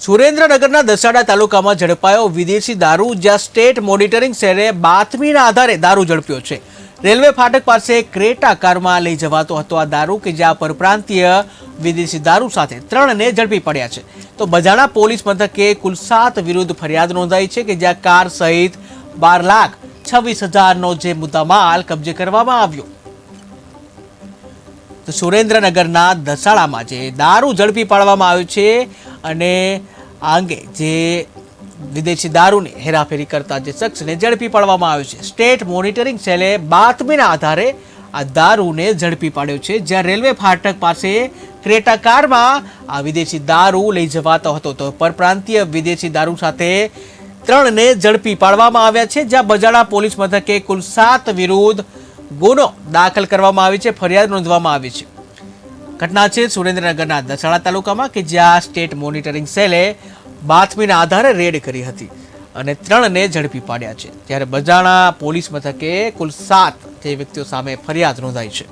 સુરેન્દ્રનગરના દસાડા તાલુકામાં ઝડપાયો વિદેશી દારૂ, જ્યાં સ્ટેટ મોનિટરિંગ સેલે બાતમીના આધારે દારૂ ઝડપ્યો છે. રેલવે ફાટક પાસે ક્રેટા કારમાં લઈ જવાતો હતો આ દારૂ કે જ્યાં પરપ્રાંતીય વિદેશી દારૂ સાથે ત્રણને ઝડપી પડ્યા છે. તો બજાણા પોલીસ મથકે કુલ સાત વિરુદ્ધ ફરિયાદ નોંધાઈ છે કે જ્યાં કાર સહિત બાર લાખ છવ્વીસ હજારનો જે મુદ્દામાલ કબજે કરવામાં આવ્યો. તો સુરેન્દ્રનગરના દસાડામાં જે દારૂ ઝડપી પાડવામાં આવ્યો છે અને આ અંગે જે વિદેશી દારૂની હેરાફેરી કરતા જે શખ્સને ઝડપી પાડવામાં આવ્યો છે. સ્ટેટ મોનિટરિંગ સેલે બાતમીના આધારે આ દારૂને ઝડપી પાડ્યો છે. જ્યાં રેલવે ફાટક પાસે ક્રેટા કારમાં આ વિદેશી દારૂ લઈ જવાતો હતો. તો પરપ્રાંતીય વિદેશી દારૂ સાથે ત્રણને ઝડપી પાડવામાં આવ્યા છે. જ્યાં બજાડા પોલીસ મથકે કુલ સાત વિરુદ્ધ ગુનો દાખલ કરવામાં આવી છે. ફરિયાદ નોંધવામાં આવી છે. ઘટના છે સુરેન્દ્રનગરના દસાડા તાલુકામાં કે જ્યાં સ્ટેટ મોનિટરિંગ સેલે બાતમીના આધારે રેડ કરી હતી અને ત્રણને ઝડપી પાડ્યા છે. ત્યારે બજાણા પોલીસ મથકે કુલ સાત જે વ્યક્તિઓ સામે ફરિયાદ નોંધાઈ છે.